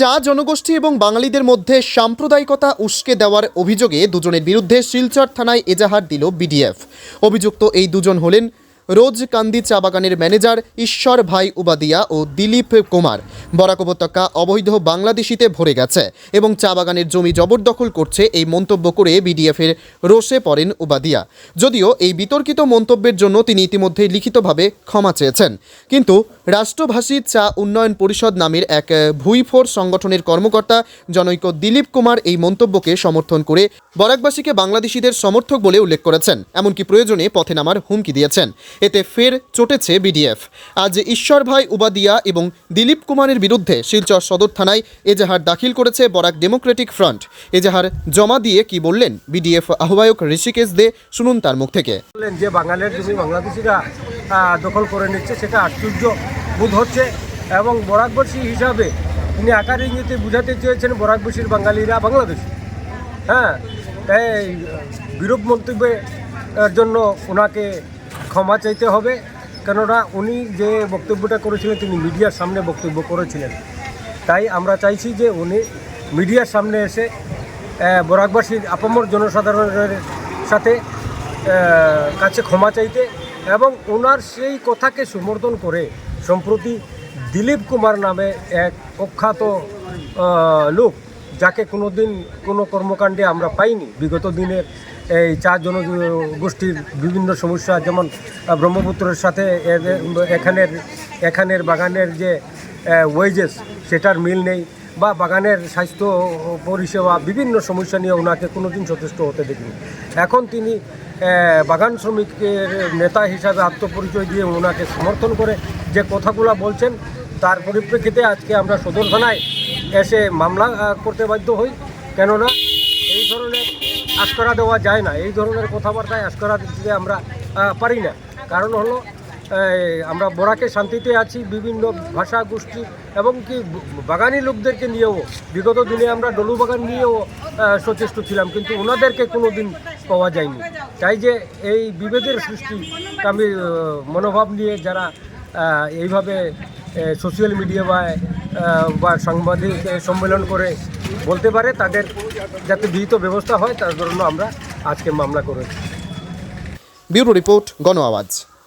চা জনগোষ্ঠী এবং বাঙালিদের মধ্যে সাম্প্রদায়িকতা উস্কে দেওয়ার অভিযোগে দুজনের বিরুদ্ধে শিলচর থানায় এজাহার দিল বিডিএফ। অভিযুক্ত এই দুজন হলেন রোজকান্দি চা বাগানের ম্যানেজার ঈশ্বর ভাই উবাদিয়া ও দিলীপ কুমার। বরাক উপত্যকা অবৈধ বাংলাদেশিতে ভরে গেছে এবং চা বাগানের জমি জবরদখল করছে এই মন্তব্য করে বিডিএফের রোষে পড়েন উবাদিয়া। যদিও এই বিতর্কিত মন্তব্যের জন্য তিনি ইতিমধ্যে লিখিতভাবে ক্ষমা চেয়েছেন। কিন্তু রাষ্ট্রভাষী চা উন্নয়ন পরিষদ নামের এক ভুইফোর সংগঠনের কর্মকর্তা জনৈক দিলীপ কুমার এই মন্তব্যকে সমর্থন করে বরাকবাসীকে বাংলাদেশিদের সমর্থক বলে উল্লেখ করেছেন। এমনকি প্রয়োজনে পথে নামার হুমকি দিয়েছেন। এতে ফের চটেছে বিডিএফ। আজ ঈশ্বর ভাই উবাদিয়া এবং দিলীপ কুমারের বিরুদ্ধে শিলচর সদর থানায় এজাহার দাখিল করেছে বরাক ডেমোক্রেটিক ফ্রন্ট। এজাহার জমা দিয়ে কি বললেন বিডিএফ আহ্বায়ক ঋষিকেশ দে, শুনুন তার মুখ থেকে। যে বাঙালির জমি বাংলাদেশিরা দখল করে নিচ্ছে, সেটা আশ্চর্য বোধ হচ্ছে। এবং বরাকবাসী হিসাবে তিনি আকার ইঙ্গিতে বুঝাতে চেয়েছেন বরাকবাসীর বাঙালিরা বাংলাদেশি। হ্যাঁ তাই বিরূপ মন্তব্যের জন্য ওনাকে ক্ষমা চাইতে হবে। কেননা উনি যে বক্তব্যটা করেছিলেন তিনি মিডিয়ার সামনে বক্তব্য করেছিলেন। তাই আমরা চাইছি যে উনি মিডিয়ার সামনে এসে বরাকবাসীর আপামর জনসাধারণের সাথে কাছে ক্ষমা চাইতে এবং ওনার সেই কথাকে সমর্থন করে সম্প্রতি দিলীপ কুমার নামে এক আহ, লোক যাকে কোনো দিন কোনো কর্মকাণ্ডে আমরা পাইনি। বিগত দিনের এই চা জনগোষ্ঠীর বিভিন্ন সমস্যা, যেমন ব্রহ্মপুত্রের সাথে এখানের এখানের বাগানের যে ওয়েজেস সেটার মিল নেই বা বাগানের স্বাস্থ্য পরিষেবা বিভিন্ন সমস্যা নিয়ে ওনাকে কোনোদিন যথেষ্ট হতে দেখিনি। এখন তিনি বাগান শ্রমিকের নেতা হিসাবে আত্মপরিচয় দিয়ে ওনাকে সমর্থন করে যে কথাগুলো বলছেন, তার পরিপ্রেক্ষিতে আজকে আমরা সদর থানায় এসে মামলা করতে বাধ্য হই। কেননা এই ধরনের আশকরা দেওয়া যায় না। এই ধরনের কথাবার্তায় আশকরা দিতে আমরা পারি না। কারণ হলো আমরা বরাকে শান্তিতে আছি, বিভিন্ন ভাষা, গোষ্ঠী এবং কি বাগানি লোকদেরকে নিয়েও, বিগত দিনে আমরা ডলু বাগান নিয়েও সচেষ্ট ছিলাম। কিন্তু ওনাদেরকে কোনো দিন পাওয়া যায়নি। তাই যে এই বিভেদের সৃষ্টি, আমি মনোভাব নিয়ে যারা এইভাবে সোশ্যাল মিডিয়া বা বা সাংবাদিক সম্মেলন করে বলতে পারে, তাদের যাতে বিহিত ব্যবস্থা হয়, তার জন্য আমরা আজকে মামলা করেছি। ব্যুরো রিপোর্ট গণ আওয়াজ